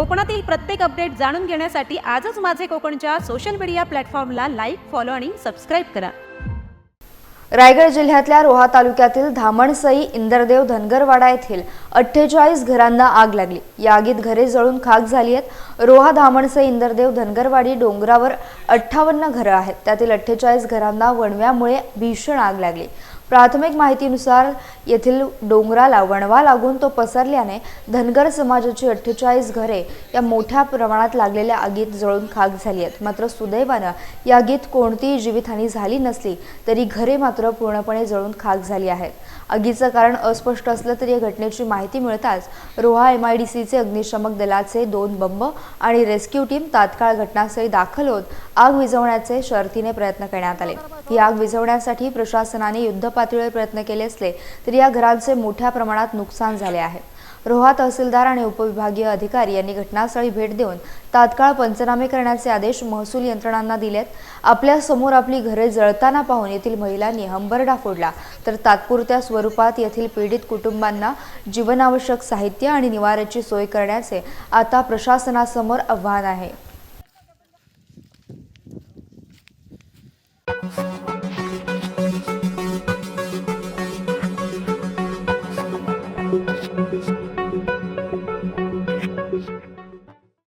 कोकणातील प्रत्येक अपडेट जाणून घेण्यासाठी आजच माझे कोकणच्या सोशल मीडिया प्लॅटफॉर्मला लाईक फॉलो आणि सबस्क्राईब करा. रायगड जिल्ह्यातल्या रोहा तालुक्यातील धामणसई इंदरदेव धनगरवाडा येथील अठ्ठेचाळीस घरांना आग लागली. या आगीत घरे जळून खाक झाली आहेत. रोहा धामणसई इंदरदेव धनगरवाडी डोंगरावर अठ्ठावन्न घरं आहेत. त्यातील अठ्ठेचाळीस घरांना वणव्यामुळे भीषण आग लागली. प्राथमिक माहितीनुसार येथील डोंगराला वणवा लागून तो पसरल्याने धनगर समाजाची अठ्ठेचाळीस घरे या मोठ्या प्रमाणात लागलेल्या आगीत जळून खाक झाली आहेत. मात्र सुदैवानं या आगीत कोणतीही जीवितहानी झाली नसली तरी घरे मात्र पूर्णपणे जळून खाक झाली आहेत. आगीचं कारण अस्पष्ट असलं तरी या घटनेची माहिती मिळताच रोहा एम आय डी सीचे अग्निशमक दलाचे दोन बंब आणि रेस्क्यू टीम तात्काळ घटनास्थळी दाखल होत आग विझवण्याचे शर्थीने प्रयत्न करण्यात आले. ही आग विझवण्यासाठी प्रशासनाने युद्धपातळीवर प्रयत्न केले असले तरी या घरांचे मोठ्या प्रमाणात नुकसान झाले आहे. रोहा तहसीलदार आणि उपविभागीय अधिकारी यांनी घटनास्थळी भेट देऊन तात्काळ पंचनामे करण्याचे आदेश महसूल यंत्रणांना दिलेत. आपल्यासमोर आपली घरे जळताना पाहून येथील महिलांनी हंबरडा फोडला. तर तात्पुरत्या स्वरूपात येथील पीडित कुटुंबांना जीवनावश्यक साहित्य आणि निवाऱ्याची सोय करण्याचे आता प्रशासनासमोर आव्हान आहे.